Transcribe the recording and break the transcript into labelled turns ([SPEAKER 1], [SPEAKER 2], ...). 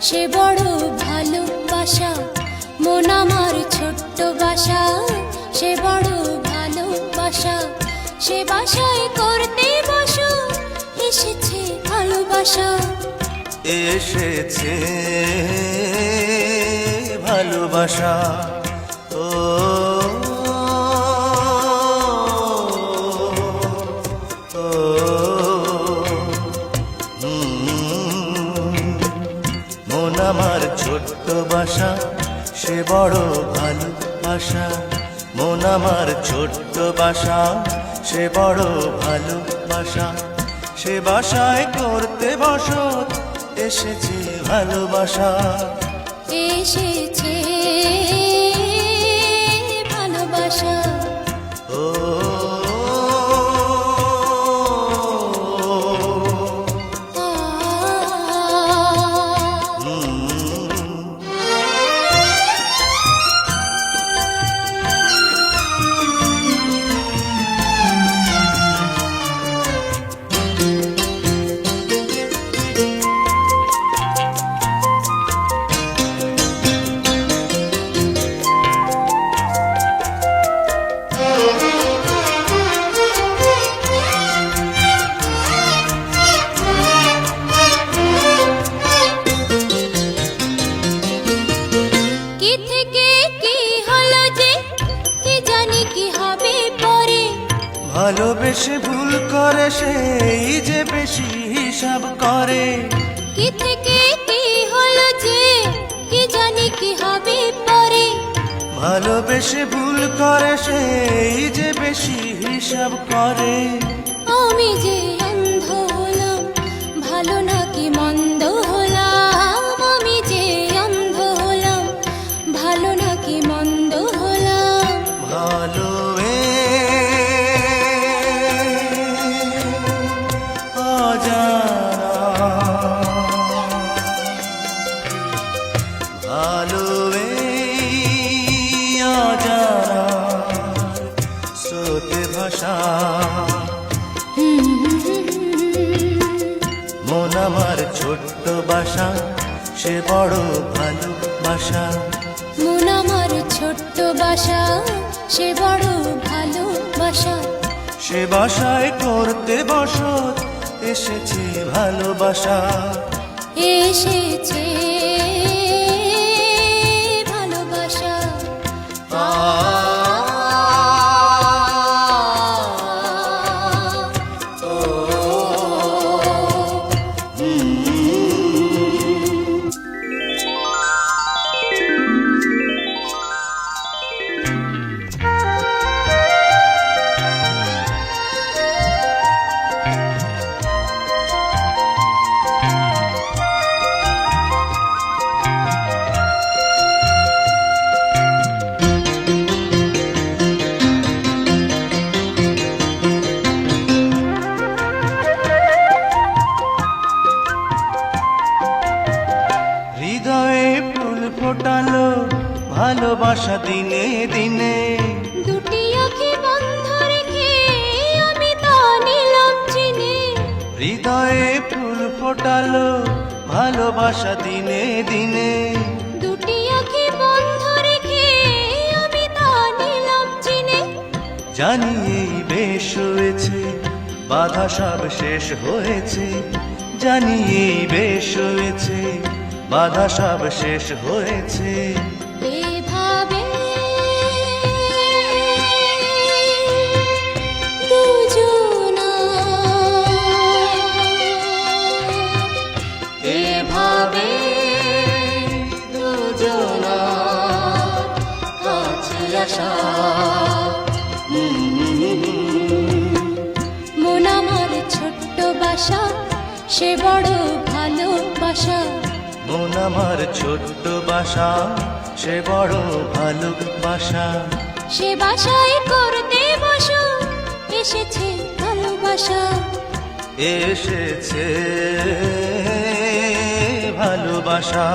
[SPEAKER 1] সে বড় ভালোবাসা মন আমার ছোট্ট বাসা, সে বড় ভালোবাসা সে বাসায় করতে বসো, এসেছে ভালোবাসা।
[SPEAKER 2] এসেছে ভালোবাসা। ছোট্ট বাসা, সে বড় ভালোবাসা মন আমার ছোট্ট বাসা, সে বড় ভালোবাসা সে বাসায় করতে বসত, এসেছে ভালোবাসা।
[SPEAKER 1] এসেছে ভালোবেসে
[SPEAKER 2] ভুল করে সেই যে বেশি হিসাব করে।
[SPEAKER 1] কি থেকে কি হলো যে কি জানি কি হবে পরে।
[SPEAKER 2] ভালোবেসে ভুল করে সেই যে বেশি হিসাব করে।
[SPEAKER 1] আমি যে
[SPEAKER 2] এ অজানা স্রোতে ভাষা মন আমার ছোট্ট বাসা সে বড় ভালোবাসা।
[SPEAKER 1] মন আমার ছোট্ট বাসা সে বড় ভালোবাসা।
[SPEAKER 2] সে বাসায় করতে বসত এসেছে ভালোবাসা।
[SPEAKER 1] এসেছে ভালোবাসা
[SPEAKER 2] দিনে দিনে।
[SPEAKER 1] দুটি আঁখি বন্ধ রেখে আমি তা নিলাম চিনে।
[SPEAKER 2] হৃদয়ে ফুল ফোটালো ভালোবাসা দিনে দিনে।
[SPEAKER 1] দুটি আঁখি বন্ধ রেখে আমি তা নিলাম চিনে।
[SPEAKER 2] জানি এই বেশ হয়েছে বাধা সব শেষ হয়েছে। জানি এই বেশ হয়েছে বাধা সব শেষ হয়েছে।
[SPEAKER 1] এভাবে দুজনা
[SPEAKER 2] কাছে আসা।
[SPEAKER 1] মন আমার ছোট্ট বাসা সে বড় ভালোবাসা।
[SPEAKER 2] মন আমার ছোট্ট বাসা সে বড় ভালোবাসা।
[SPEAKER 1] সে বাসায় করতে বসো এসেছে ভালোবাসা।
[SPEAKER 2] এসেছে। ভালোবাসা।